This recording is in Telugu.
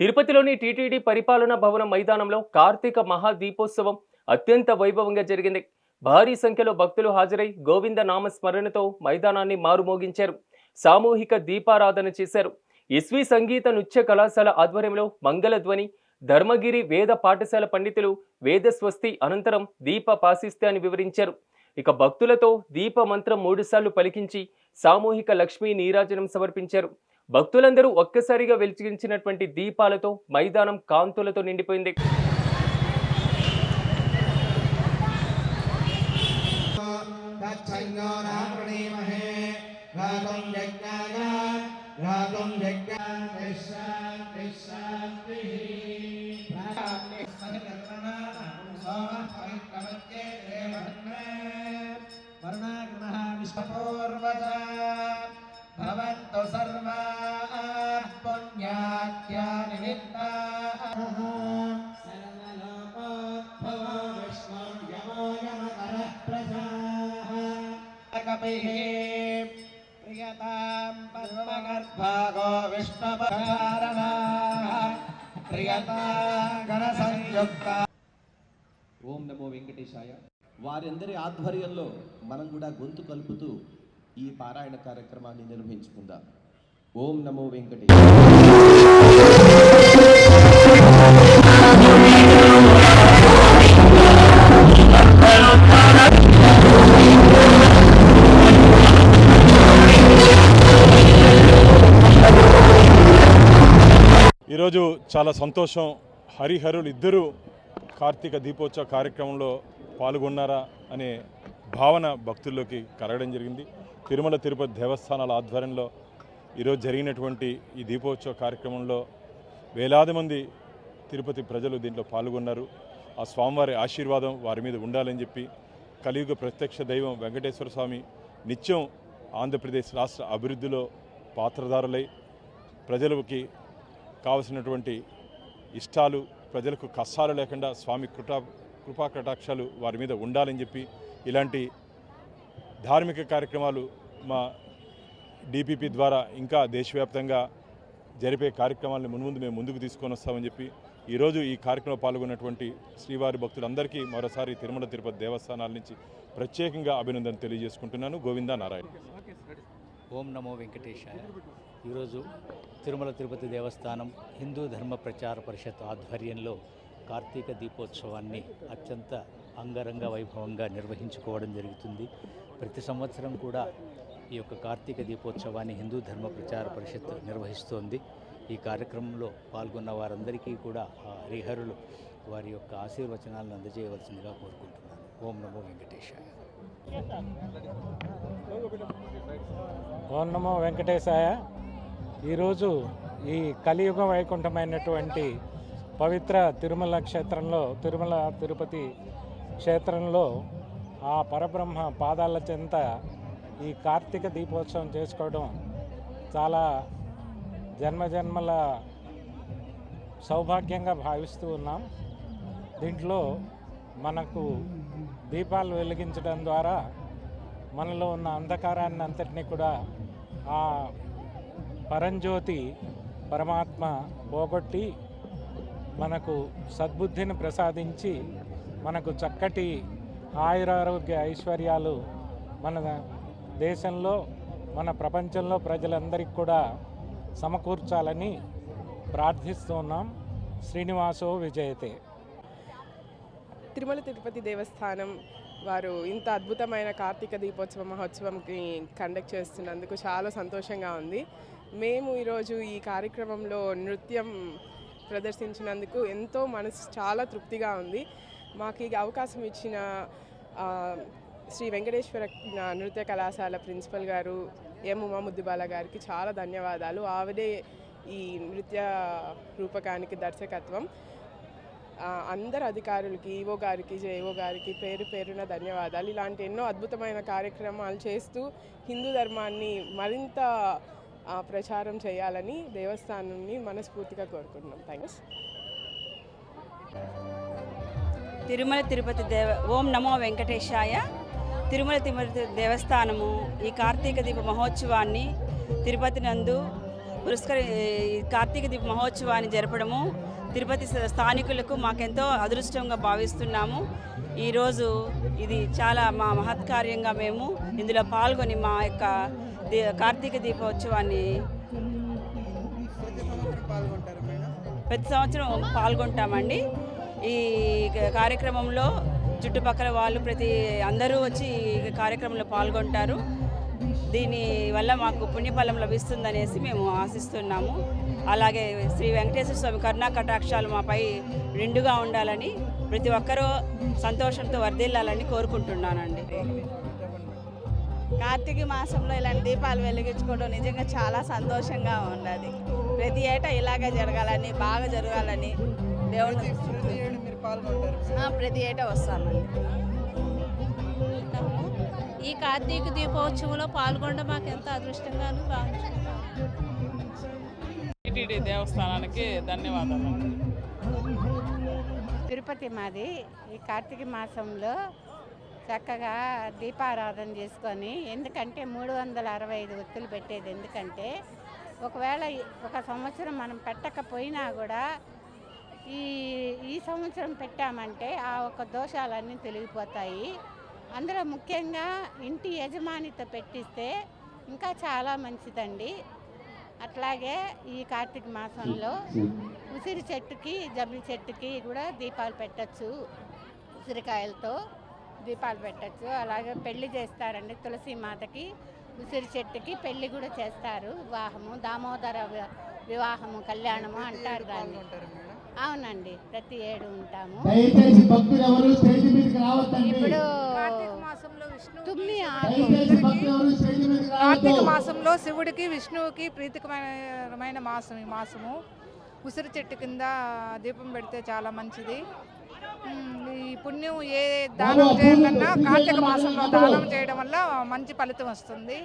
తిరుపతిలోని టీటీడీ పరిపాలనా భవనం మైదానంలో కార్తీక మహాదీపోత్సవం అత్యంత వైభవంగా జరిగింది. భారీ సంఖ్యలో భక్తులు హాజరై గోవింద నామ స్మరణతో మైదానాన్ని మారుమోగించారు. సామూహిక దీపారాధన చేశారు. ఎస్వి సంగీత నృత్య కళాశాల ఆధ్వర్యంలో మంగళధ్వని ధర్మగిరి వేద పాఠశాల పండితులు వేద స్వస్తి అనంతరం దీప పాసిస్తే అని వివరించారు. ఇక భక్తులతో దీప మంత్రం మూడుసార్లు పలికించి సామూహిక లక్ష్మీ నీరాజనం సమర్పించారు. భక్తులందరూ ఒక్కసారిగా వెలిగించినటువంటి దీపాలతో మైదానం కాంతులతో నిండిపోయింది तच्छन्यो रावणीमहे कपिः प्रियतां पद्मगर्भागो विष्णुपकारणः प्रियता गणसंयुक्ता ఓం నమో వెంకటేశాయ వారందరి ఆధ్వర్యంలో మనం కూడా గొంతు కలుపుతూ ఈ పారాయణ కార్యక్రమాన్ని నిర్వహించుకుందాం ఓం నమో వెంకటేశాయ ఈరోజు చాలా సంతోషం. హరిహరులు ఇద్దరు కార్తీక దీపోత్సవ కార్యక్రమంలో పాల్గొన్నారా అనే భావన భక్తుల్లోకి కలగడం జరిగింది. తిరుమల తిరుపతి దేవస్థానాల ఆధ్వర్యంలో ఈరోజు జరిగినటువంటి ఈ దీపోత్సవ కార్యక్రమంలో వేలాది మంది తిరుపతి ప్రజలు దీంట్లో పాల్గొన్నారు. ఆ స్వామివారి ఆశీర్వాదం వారి మీద ఉండాలని చెప్పి కలియుగ ప్రత్యక్ష దైవం వెంకటేశ్వర స్వామి నిత్యం ఆంధ్రప్రదేశ్ రాష్ట్ర అభివృద్ధిలో పాత్రధారులై ప్రజలకి కావలసినటువంటి ఇష్టాలు ప్రజలకు కష్టాలు లేకుండా స్వామి కృటా కృపా కటాక్షాలు వారి మీద ఉండాలని చెప్పి ఇలాంటి ధార్మిక కార్యక్రమాలు మా డిపిపి ద్వారా ఇంకా దేశవ్యాప్తంగా జరిపే కార్యక్రమాలను మున్ముందు మేము ముందుకు తీసుకొని వస్తామని చెప్పి ఈరోజు ఈ కార్యక్రమంలో పాల్గొన్నటువంటి శ్రీవారి భక్తులందరికీ మరోసారి తిరుమల తిరుపతి దేవస్థానాల నుంచి ప్రత్యేకంగా అభినందన తెలియజేసుకుంటున్నాను. గోవిందా నారాయణ. ఓం నమో వెంకటేశాయ. ఈరోజు తిరుమల తిరుపతి దేవస్థానం హిందూ ధర్మ ప్రచార పరిషత్ ఆధ్వర్యంలో కార్తీక దీపోత్సవాన్ని అత్యంత అంగరంగ వైభవంగా నిర్వహించుకోవడం జరుగుతుంది. ప్రతి సంవత్సరం కూడా ఈ యొక్క కార్తీక దీపోత్సవాన్ని హిందూ ధర్మ ప్రచార పరిషత్ నిర్వహిస్తోంది. ఈ కార్యక్రమంలో పాల్గొన్న వారందరికీ కూడా ఆ హరిహరులు వారి యొక్క ఆశీర్వచనాలను అందజేయవలసిందిగా కోరుకుంటున్నాను. ఓం నమో వెంకటేశాయ. ఓం నమో వెంకటేశాయ. ఈరోజు ఈ కలియుగ వైకుంఠమైనటువంటి పవిత్ర తిరుమల క్షేత్రంలో తిరుమల తిరుపతి క్షేత్రంలో ఆ పరబ్రహ్మ పాదాల చెంత ఈ కార్తీక దీపోత్సవం చేసుకోవడం చాలా జన్మజన్మల సౌభాగ్యంగా భావిస్తూ ఉన్నాం. దీంట్లో మనకు దీపాలు వెలిగించడం ద్వారా మనలో ఉన్న అంధకారాన్ని అంతటినీ కూడా ఆ పరంజ్యోతి పరమాత్మ పోగొట్టి మనకు సద్బుద్ధిని ప్రసాదించి మనకు చక్కటి ఆయురారోగ్య ఐశ్వర్యాలు మన దేశంలో మన ప్రపంచంలో ప్రజలందరికీ కూడా సమకూర్చాలని ప్రార్థిస్తున్నాం. శ్రీనివాసో విజయతే. తిరుమల తిరుపతి దేవస్థానం వారు ఇంత అద్భుతమైన కార్తీక దీపోత్సవ మహోత్సవంకి కండక్ట్ చేస్తున్నందుకు చాలా సంతోషంగా ఉంది. మేము ఈరోజు ఈ కార్యక్రమంలో నృత్యం ప్రదర్శించినందుకు ఎంతో మనసు చాలా తృప్తిగా ఉంది. మాకు ఈ అవకాశం ఇచ్చిన శ్రీ వెంకటేశ్వర నృత్య కళాశాల ప్రిన్సిపల్ గారు ఎం ఉమాముద్దుబాల గారికి చాలా ధన్యవాదాలు. ఆవిడే ఈ నృత్య రూపకానికి దర్శకత్వం. అందరు అధికారులకి ఈవో గారికి జేఓ గారికి పేరు పేరున ధన్యవాదాలు. ఇలాంటి ఎన్నో అద్భుతమైన కార్యక్రమాలు చేస్తూ హిందూ ధర్మాన్ని మరింత ప్రచారం చేయాలని దేవస్థానాన్ని మనస్ఫూర్తిగా కోరుకుంటున్నాం. థ్యాంక్స్ తిరుమల తిరుపతి దేవ ఓం నమో వెంకటేశాయ. తిరుమల తిరుపతి దేవస్థానము ఈ కార్తీక దీప మహోత్సవాన్ని తిరుపతి నందు పురస్కరి ఈ కార్తీక దీప మహోత్సవాన్ని జరపడము. తిరుపతి స్థానికులకు మాకెంతో అదృష్టంగా భావిస్తున్నాము. ఈరోజు ఇది చాలా మా మహత్కార్యంగా మేము ఇందులో పాల్గొని మా యొక్క కార్తీక దీపోత్సవాన్ని ప్రతి సంవత్సరం పాల్గొంటామండి. ఈ కార్యక్రమంలో చుట్టుపక్కల వాళ్ళు ప్రతి అందరూ వచ్చి ఈ కార్యక్రమంలో పాల్గొంటారు. దీని వల్ల మాకు పుణ్యఫలం లభిస్తుందనేసి మేము ఆశిస్తున్నాము. అలాగే శ్రీ వెంకటేశ్వర స్వామి కరుణా కటాక్షాలు మాపై నిండుగా ఉండాలని ప్రతి ఒక్కరూ సంతోషంతో వర్ధిల్లాలని కోరుకుంటున్నానండి. కార్తీక మాసంలో ఇలాంటి దీపాలు వెలిగించుకోవడం నిజంగా చాలా సంతోషంగా ఉన్నది. ప్రతి ఏటా ఇలాగే జరగాలని బాగా జరగాలని దేవుడు ప్రతి ఏటా వస్తామండి. ఈ కార్తీక దీపోత్సవంలో పాల్గొనడం మాకు ఎంత అదృష్టంగాను భావించుకుంటాం టీటీడీ దేవస్థానానికి ధన్యవాదాలు. తిరుపతి మాది. ఈ కార్తీక మాసంలో చక్కగా దీపారాధన చేసుకొని ఎందుకంటే మూడు వందల అరవై ఐదు ఒత్తులు పెట్టేది ఎందుకంటే ఒకవేళ ఒక సంవత్సరం మనం పెట్టకపోయినా కూడా ఈ ఈ సంవత్సరం పెట్టామంటే ఆ ఒక దోషాలన్నీ తొలగిపోతాయి. అందులో ముఖ్యంగా ఇంటి యజమానితో పెట్టిస్తే ఇంకా చాలా మంచిదండి. అట్లాగే ఈ కార్తీక మాసంలో ఉసిరి చెట్టుకి జమ్మి చెట్టుకి కూడా దీపాలు పెట్టచ్చు. ఉసిరికాయలతో దీపాలు పెట్టచ్చు. అలాగే పెళ్ళి చేస్తారండి తులసి మాతకి. ఉసిరి చెట్టుకి పెళ్ళి కూడా చేస్తారు. వివాహము దామోదర వివాహము కళ్యాణము అంటారు దాన్ని. అవునండి ప్రతి ఏడు ఉంటాము. దయచేసి భక్తులు ఎవరు స్టేజ్ మీదకి రావద్దండి. ఇప్పుడు మాసంలో విష్ణు తుమ్మి ఆకు. దయచేసి భక్తులు ఎవరు స్టేజ్ మీదకి కార్తీక మాసంలో శివుడికి విష్ణువుకి ప్రీతికరమైన మాసం ఈ మాసము. ఉసిరి చెట్టు కింద దీపం పెడితే చాలా మంచిది. ఈ పుణ్యం ఏ దానం చేయాలన్నా కార్తీక మాసంలో దానం చేయడం వల్ల మంచి ఫలితం వస్తుంది.